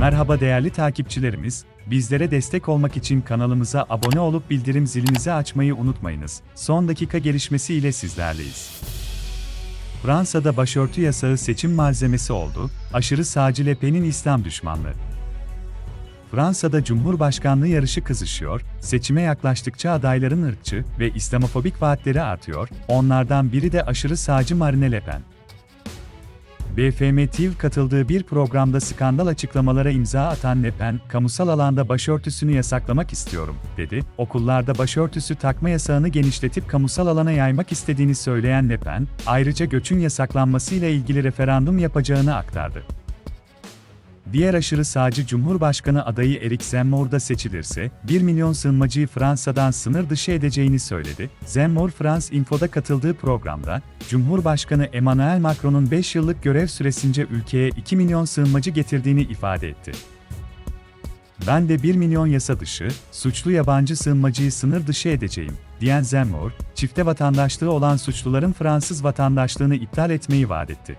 Merhaba değerli takipçilerimiz, bizlere destek olmak için kanalımıza abone olup bildirim zilinizi açmayı unutmayınız. Son dakika gelişmesi ile sizlerleyiz. Fransa'da başörtü yasağı seçim malzemesi oldu, aşırı sağcı Le Pen'in İslam düşmanlığı. Fransa'da Cumhurbaşkanlığı yarışı kızışıyor, seçime yaklaştıkça adayların ırkçı ve İslamofobik vaatleri artıyor, onlardan biri de aşırı sağcı Marine Le Pen. BFM TV katıldığı bir programda skandal açıklamalara imza atan Le Pen, kamusal alanda başörtüsünü yasaklamak istiyorum, dedi. Okullarda başörtüsü takma yasağını genişletip kamusal alana yaymak istediğini söyleyen Le Pen, ayrıca göçün yasaklanmasıyla ilgili referandum yapacağını aktardı. Diğer aşırı sağcı Cumhurbaşkanı adayı Eric Zemmour da seçilirse, 1 milyon sığınmacıyı Fransa'dan sınır dışı edeceğini söyledi. Zemmour France Info'da katıldığı programda, Cumhurbaşkanı Emmanuel Macron'un 5 yıllık görev süresince ülkeye 2 milyon sığınmacı getirdiğini ifade etti. Ben de 1 milyon yasa dışı, suçlu yabancı sığınmacıyı sınır dışı edeceğim, diyen Zemmour, çifte vatandaşlığı olan suçluların Fransız vatandaşlığını iptal etmeyi vaat etti.